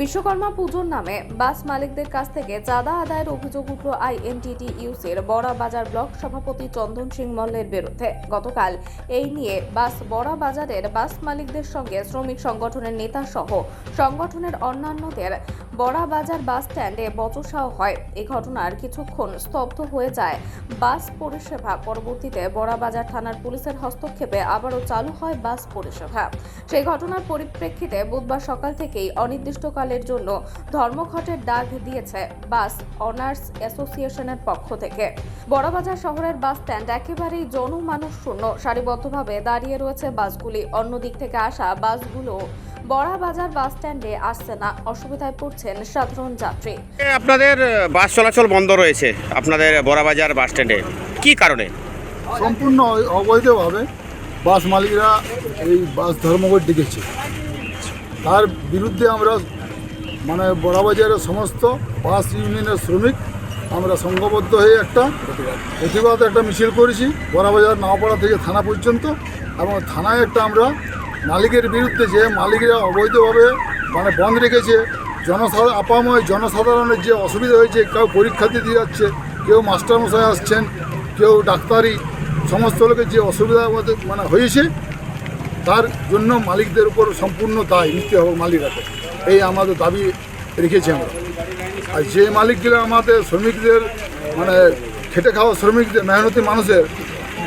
বিশ্বকর্মা পুজোর নামে বাস মালিকদের কাছ থেকে চাঁদা আদায়ের অভিযোগ উঠল আইএনটিটি ইউসির বড়া বাজার ব্লক সভাপতি চন্দন সিং মল্লের বিরুদ্ধে। গতকাল এই নিয়ে বাস, বড়া বাজারের বাস মালিকদের সঙ্গে শ্রমিক সংগঠনের নেতা সহ সংগঠনের অন্যান্যদের বড়া বাজার বাস স্ট্যান্ডে বচসাও হয়। এই ঘটনার কিছুক্ষণ স্তব্ধ হয়ে যায়। বাস পরিষেবা পরবর্তীতে বড়া বাজার থানার পুলিশের হস্তক্ষেপে আবারও চালু হয় বাস পরিষেবা। সেই ঘটনার পরিপ্রেক্ষিতে বুধবার সকাল থেকেই অনির্দিষ্টকালের জন্য ধর্মঘটের ডাক দিয়েছে বাস অনার্স অ্যাসোসিয়েশনের পক্ষ থেকে। বড়বাজার শহরের বাস স্ট্যান্ড একেবারেই জনমানুষ শূন্য। সারিবদ্ধভাবে দাঁড়িয়ে রয়েছে বাসগুলি। অন্য দিক থেকে আসা বাসগুলো বড়াবাজার বাস স্ট্যান্ডে আসছে না। অসুবিধায় পড়ছেন সাধারণ যাত্রী। আপনাদের বাস চলাচল বন্ধ রয়েছে আপনাদের বড়াবাজার বাস স্ট্যান্ডে। কি কারণে? সম্পূর্ণ অবৈধভাবে বাস মালিকরা এই বাস ধর্মঘট ডেকেছে। তার বিরুদ্ধে আমরা মানে বড়াবাজারের সমস্ত বাস ইউনিয়নের শ্রমিক আমরা সংঘবদ্ধ হয়ে একটা প্রতিবাদ, একটা মিছিল করেছি বড়াবাজার নাওপাড়া থেকে থানা পর্যন্ত এবং থানায় একটা আমরা মালিকের বিরুদ্ধে যে মালিকরা অবৈধভাবে মানে বন্ধ রেখেছে জনসাধারণ আপাময় জনসাধারণের যে অসুবিধা হয়েছে, কেউ পরীক্ষা দিতে যাচ্ছে, কেউ মাস্টারমশাই আসছেন, কেউ ডাক্তারি, সমস্ত লোকের যে অসুবিধা মানে হয়েছে তার জন্য মালিকদের উপর সম্পূর্ণ দায় নিতে হবে মালিকরাকে। এই আমাদের দাবি রেখেছি আমরা। আর যে মালিকগুলো আমাদের শ্রমিকদের মানে খেটে খাওয়া শ্রমিকদের মেহনতি মানুষের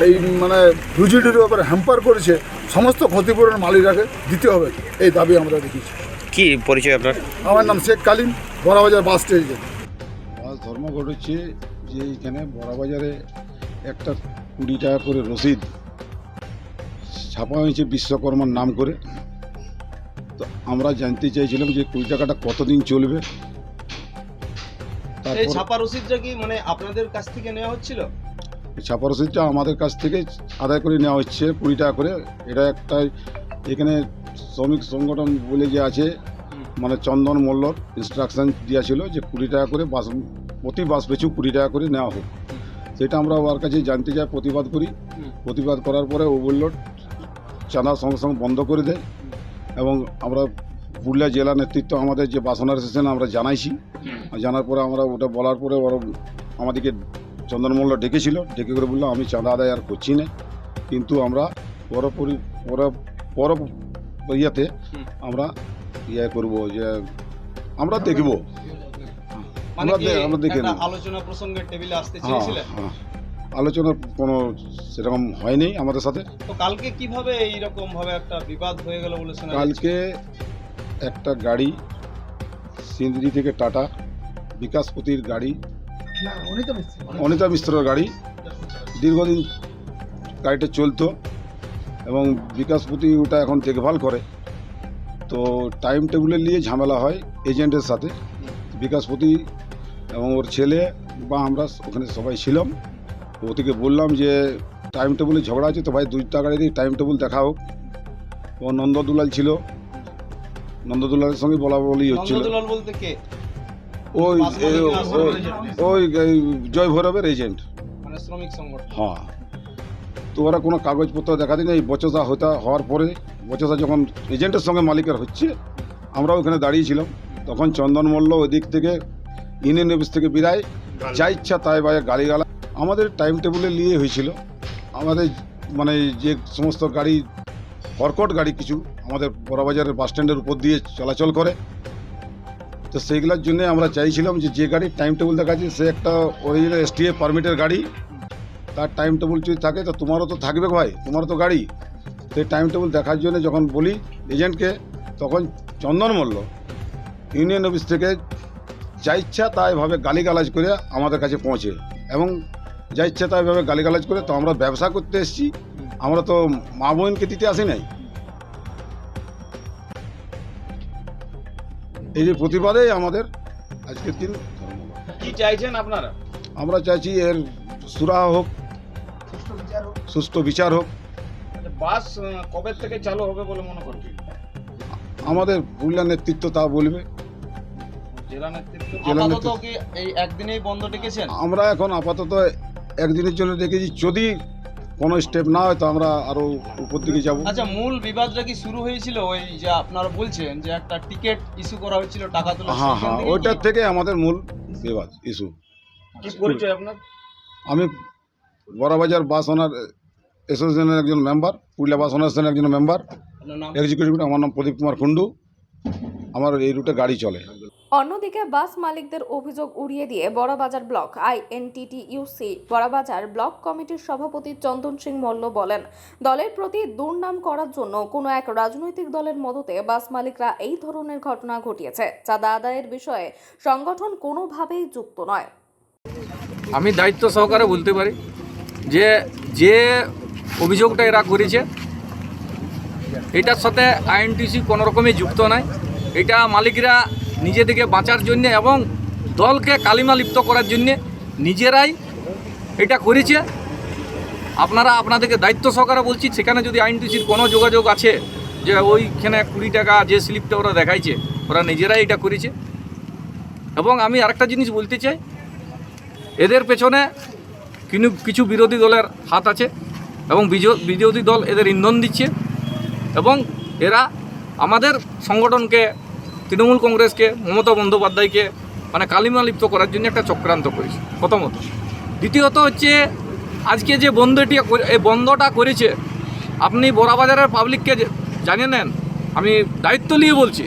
এই মানে রুজিটির ব্যাপারে হ্যাম্পার করেছে সমস্ত ক্ষতিপূরণ মালিকরাকে দিতে হবে। এই দাবি আমরা রেখেছি। কি পরিচয় আপনার? আমার নাম শেখ কালিম বড়াবাজার বাস স্টেশন। আজ ধর্মঘট হচ্ছে যে এইখানে বড়াবাজারে একটা কুড়ি টাকা করে রসিদ ছাপা হয়েছে বিশ্বকর্মার নাম করে। তো আমরা জানতে চাইছিলাম যে কুড়ি টাকাটা কতদিন চলবে? এই ছাপা রসিদটা কি মানে আপনাদের কাছ থেকে নেওয়া হচ্ছিল? ছাপা রসিদটা আমাদের কাছ থেকে আদায় করে নেওয়া হচ্ছে কুড়ি টাকা করে। এটা একটা এখানে শ্রমিক সংগঠন বলে যে আছে মানে চন্দন মল্লর ইনস্ট্রাকশন দেওয়া ছিল যে কুড়ি টাকা করে বাস প্রতি বাস পিছু কুড়ি টাকা করে নেওয়া হোক। সেটা আমরা ওর কাছে জানতে যাই প্রতিবাদ করি। প্রতিবাদ করার পরে ও বলল চাঁদা সঙ্গে সঙ্গে বন্ধ করে দেয় এবং আমরা পুরুলিয়া জেলা নেতৃত্ব আমাদের যে বাসনার সেশন আমরা জানাইছি। জানার পরে আমরা ওটা বলার পরে ওরা আমাদেরকে চন্দনমল্ল ডেকেছিল। ডেকে করে বলল আমি চাঁদা আদায় আর করছি না। কিন্তু আমরা পরপরি পর পর ইয়েতে। আমরা ইয়ে করব যে আমরা দেখব। মানে আমরা আমরা দেখে। আলোচনা প্রসঙ্গের টেবিলে আসতে হ্যাঁ চেয়েছিলেন? হ্যাঁ। আলোচনা কোনো সেরকম হয়নি আমাদের সাথে। তো কালকে কীভাবে এই রকম ভাবে একটা বিবাদ হয়ে গেল বলে শোনা কালকে একটা গাড়ি সিন্দ্রি থেকে টাটা বিকাশপতির গাড়ি অনিতা মিশ্রর গাড়ি দীর্ঘদিন গাড়িটা চলতো এবং বিকাশপতি ওটা এখন দেখভাল করে। তো টাইম টেবিলে নিয়ে ঝামেলা হয় এজেন্টের সাথে। বিকাশপতি এবং ওর ছেলে বা আমরা ওখানে সবাই ছিলাম। ওদিকে বললাম যে টাইম টেবিলে ঝগড়া আছে তো ভাই দুইটা গাড়ি দিয়ে টাইম টেবিল দেখা হোক ও নন্দদুলাল ছিল। নন্দ নন্দদুলালের সঙ্গে বলা বলি হচ্ছিল। নন্দদুলাল বলতে কে? ওই ওই- ওই জয় ভৈরবের এজেন্ট মানে শ্রমিক সংগঠন। হ্যাঁ। তো ওরা কোনো কাগজপত্র দেখা দিন এই বচসা হতা হওয়ার পরে বচসা যখন এজেন্টের সঙ্গে মালিকের হচ্ছে আমরা ওখানে দাঁড়িয়েছিলাম। তখন চন্দন মল্ল ওই দিক থেকে ইউনিয়ন অফিস থেকে বিদায় যা ইচ্ছা তাই বাইরে গালিগালা আমাদের টাইম টেবিলে নিয়ে হয়েছিল। আমাদের মানে যে সমস্ত গাড়ি কর্কট গাড়ি কিছু আমাদের বড়বাজারের বাস স্ট্যান্ডের উপর দিয়ে চলাচল করে। তো সেইগুলোর জন্য আমরা চাইছিলাম যে যে গাড়ির টাইম টেবিল দেখা আছে সে একটা অরিজিনাল এসটিএ পারমিটের গাড়ি। তার টাইম টেবিল যদি থাকে, তো তোমারও তো থাকবে ভাই, তোমারও তো গাড়ি। সেই টাইম টেবিল দেখার জন্য যখন বলি এজেন্টকে তখন চন্দন মল্ল ইউনিয়ন অফিস থেকে যা ইচ্ছা তাইভাবে গালিগালাজ করে আমাদের কাছে পৌঁছে। এবং যা ইচ্ছা তাইভাবে গালিগালাজ করে তো আমরা ব্যবসা করতে এসেছি। আমরা তো মা বোনকে দিতে আসি নাই। এই যে প্রতিবাদেই আমাদের আজকের দিন কি চাইছেন আপনারা? আমরা চাইছি এর সুরাহা হোক সুস্থ বিচার হোক। আচ্ছা, বাস কবে থেকে চালু হবে বলে মনে করছেন? আমাদের পুরুলিয়া নেতৃত্ব তা বলবে। জেলা নেতৃত্ব? আপাতত কি এই একদিনেই বন্ধ ডেকেছেন? আমরা এখন আপাতত একদিনের জন্য দেখেছি যদি কোনো স্টেপ না হয় তো আমরা আরও উপর দিকে যাব। আচ্ছা মূল বিবাদটা কি শুরু হয়েছিল? ওই যে আপনারা বলছেন যে একটা টিকিট ইস্যু করা হয়েছিল টাকা তোলা হ্যাঁ হ্যাঁ ওইটার থেকে আমাদের মূল বিবাদ ইস্যু কি পরিচয় আপনার? আমি বড়বাজার বাস ওনার অ্যাসোসিয়েশনের একজন মেম্বার পুরুলিয়া বাস ওনার অ্যাসোসিয়েশনের একজন মেম্বার এক্সিকিউটিভ আমার নাম প্রদীপ কুমার কুণ্ডু আমার এই রুটে গাড়ি চলে। অন্যদিকে বাস মালিকদের অভিযোগ উড়িয়ে দিয়ে বড়বাজার ব্লক, আইএনটিটিইউসি, বড়বাজার ব্লক কমিটির সভাপতি চন্দন সিং মল্ল বলেন, দলের প্রতি দুর্নাম করার জন্য কোনো এক রাজনৈতিক দলের মদতে বাস মালিকরা এই ধরনের ঘটনা ঘটিয়েছে চাঁদা আদায়ের বিষয়ে সংগঠন কোনোভাবেই যুক্ত নয়। আমি দায়িত্ব সহকারে বলতে পারি যে যে অভিযোগটা এরা করেছে, এটার সাথে আইএনটিসি কোনো রকমই যুক্ত নয়। এটা মালিকরা নিজেদেরকে বাঁচার জন্যে এবং দলকে কালিমা লিপ্ত করার জন্যে নিজেরাই এটা করেছে। আপনারা আপনাদেরকে দায়িত্ব সহকারে বলছি, সেখানে যদি আইএনটিসির কোনো যোগাযোগ আছে যে ওইখানে কুড়ি টাকা যে স্লিপটা ওরা দেখাইছে, ওরা নিজেরাই এটা করেছে। এবং আমি আরেকটা জিনিস বলতে চাই, এদের পেছনে কিন্তু কিছু বিরোধী দলের হাত আছে এবং বিরোধী দল এদের ইন্ধন দিচ্ছে। এবং এরা আমাদের সংগঠনকে তৃণমূল কংগ্রেসকে, মমতা বন্দ্যোপাধ্যায়কে মানে কালিমা লিপ্ত করার জন্য একটা চক্রান্ত করেছে, প্রথমত। দ্বিতীয়ত হচ্ছে, আজকে যে বন্ধটি এই বন্ধটা করেছে, আপনি বড়াবাজারের পাবলিককে জানিয়ে নেন, আমি দায়িত্ব নিয়ে বলছি,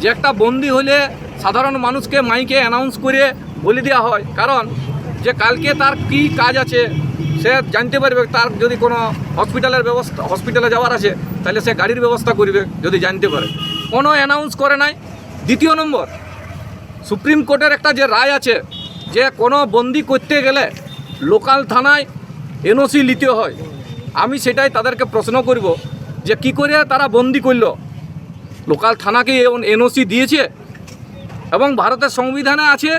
যে একটা বন্দি হলে সাধারণ মানুষকে মাইকে অ্যানাউন্স করে বলে দেওয়া হয়। কারণ, যে কালকে তার কি কাজ আছে, সে জানতে পারবে, তার যদি কোনো হসপিটালের ব্যবস্থা হসপিটালে যাওয়ার আছে, তাহলে সে গাড়ির ব্যবস্থা করবে, যদি জানতে পারে। কোনো অ্যানাউন্স করে নাই দ্বিতীয় নম্বর সুপ্রিম কোর্টের একটা যে রায় আছে যে কোনো বন্দি করতে গেলে লোকাল থানায় এনওসি নিতে হয় আমি সেটাই তাদেরকে প্রশ্ন করব যে কি করে তারা বন্দি করল লোকাল থানাকে এনওসি দিয়েছে এবং ভারতের সংবিধানে আছে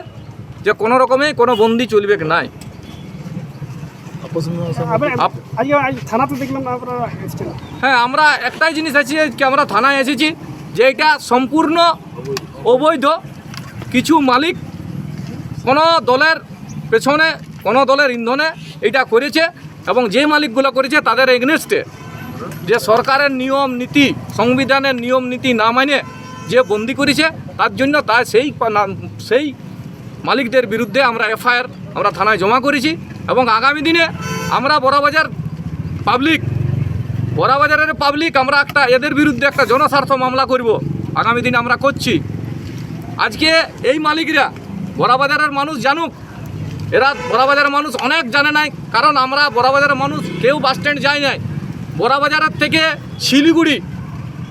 যে কোনো রকমে কোনো বন্দি চলবে নাই হ্যাঁ আমরা একটাই জিনিস আছি আমরা থানায় এসেছি যে এটা সম্পূর্ণ অবৈধ। কিছু মালিক কোনো দলের পেছনে, কোনো দলের ইন্ধনে এটা করেছে এবং যে মালিকগুলো করেছে তাদের এগনেস্টে যে সরকারের নিয়ম নীতি, সংবিধানের নিয়ম নীতি না মানে যে বন্দি করেছে, তার জন্য তার সেই সেই মালিকদের বিরুদ্ধে আমরা এফআইআর আমরা থানায় জমা করেছি এবং আগামী দিনে আমরা বড়বাজার পাবলিক বড়াবাজারের পাবলিক আমরা একটা, এদের বিরুদ্ধে একটা জনস্বার্থ মামলা করব। আগামী দিনে আমরা করছি। আজকে এই মালিকরা, বড়াবাজারের মানুষ জানুক। এরা বড়াবাজারের মানুষ অনেক জানে নাই, কারণ আমরা বড়াবাজারের মানুষ, কেউ বাস স্ট্যান্ড যায় নাই। বড়াবাজারের থেকে শিলিগুড়ি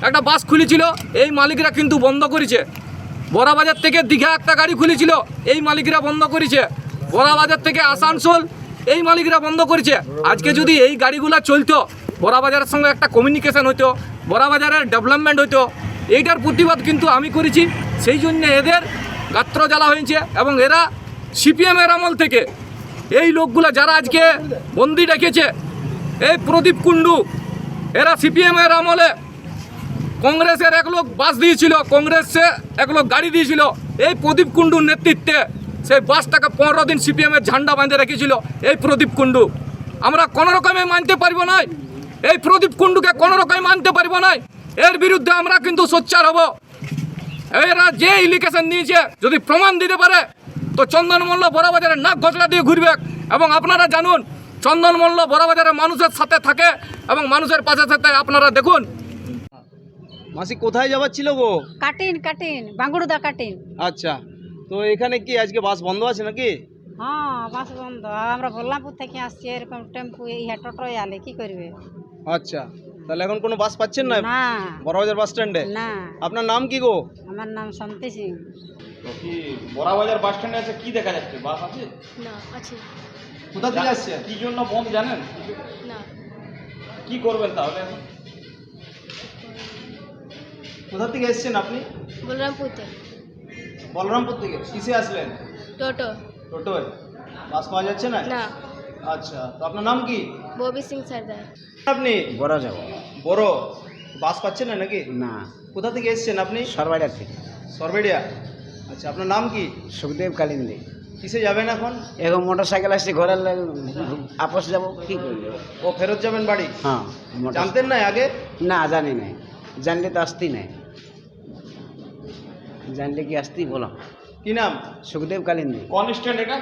একটা বাস খুলেছিল, এই মালিকরা কিন্তু বন্ধ করেছে। বড়াবাজার থেকে দীঘা একটা গাড়ি খুলেছিল, এই মালিকরা বন্ধ করেছে। বড়াবাজার থেকে আসানসোল, এই মালিকরা বন্ধ করেছে। আজকে যদি এই গাড়িগুলো চলতো বড়াবাজারের সঙ্গে একটা কমিউনিকেশন হতো বড়াবাজারের ডেভেলপমেন্ট হতো এইটার প্রতিবাদ কিন্তু আমি করেছি। সেই জন্য এদের গাত্র জ্বালা হয়েছে এবং এরা সিপিএমের আমল থেকে এই লোকগুলো যারা আজকে বন্দি ডেকেছে, এই প্রদীপ কুণ্ডু, এরা সিপিএমের আমলে কংগ্রেসের এক লোক বাস দিয়েছিল, কংগ্রেসে এক লোক গাড়ি দিয়েছিল। এই প্রদীপ কুণ্ডুর নেতৃত্বে সেই বাসটাকে পনেরো দিন সিপিএমের ঝান্ডা বাঁধে রেখেছিল, এই প্রদীপ কুণ্ডু। আমরা কোনো রকমে মানতে পারব না। এই প্রদীপ কুণ্ডুকে কোনো রকমে মানতে পারব না এর বিরুদ্ধে আমরা কিন্তু সোচ্চার হব। এরা যে ইলিগেশন নিয়েছে যদি প্রমাণ দিতে পারে তো চন্দন মল্ল বড়বাজারের নাক গজলা দিয়ে ঘুরবে। এবং আপনারা জানুন চন্দন মল্ল বড়বাজারের মানুষের সাথে থাকে এবং মানুষের পাশে সাথে আপনারা দেখুন। মাসি কোথায় যাবার ছিল গো? কাটিন কাটিন বাঙ্গুড়দা কাটিন। আচ্ছা তো এখানে কি আজকে বাস বন্ধ আছে নাকি? হ্যাঁ বাস বন্ধ। আমরা বল্লামপুর থেকে আসছি এরকম টেম্পু এই টোটোয় আলে কি করবে? আচ্ছা তাহলে এখন কোনো বাস পাচ্ছেন না? না। বড়বাজার বাস স্ট্যান্ডে না। আপনার নাম কি গো? আমার নাম শান্তি সিং। কি বড়বাজার বাস স্ট্যান্ডে আছে? কি দেখা যাচ্ছে? বাস আছে? না আছে। কোথা থেকে আসছে কি জন্য বন্ধ জানেন? না। কি করবেন তাহলে? এখন কোথা থেকে এসেছেন আপনি? বলরামপুরতে। বলরামপুর থেকে। কিসে আসলেন? টোটো। টোটোয়। বাস পাওয়া যাচ্ছে না? না। আচ্ছা তো আপনার নাম কি? ববি সিং সর্দার। আপনি? বড় যাব। বড়? বাস পাচ্ছেন না নাকি? না। কোথা থেকে এসেছেন আপনি? সরবাইডার থেকে। সরবেডিয়া। আচ্ছা আপনার নাম কি? সুখদেব কালিন্দে। কিসে যাবেন এখন? এখন মোটর সাইকেল আসছে ঘরের আপস যাব কি করব? ও ফেরত যাবেন বাড়ি? হ্যাঁ জানতেন না আগে? না জানি নাই। জানলে তো আসতেই নাই। জানলে কি আসতেই বলো। কি নাম? সুখদেব কালিন্দী। কোন স্ট্যান্ড এটা?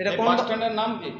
এটা কোন স্ট্যান্ডের নাম কি?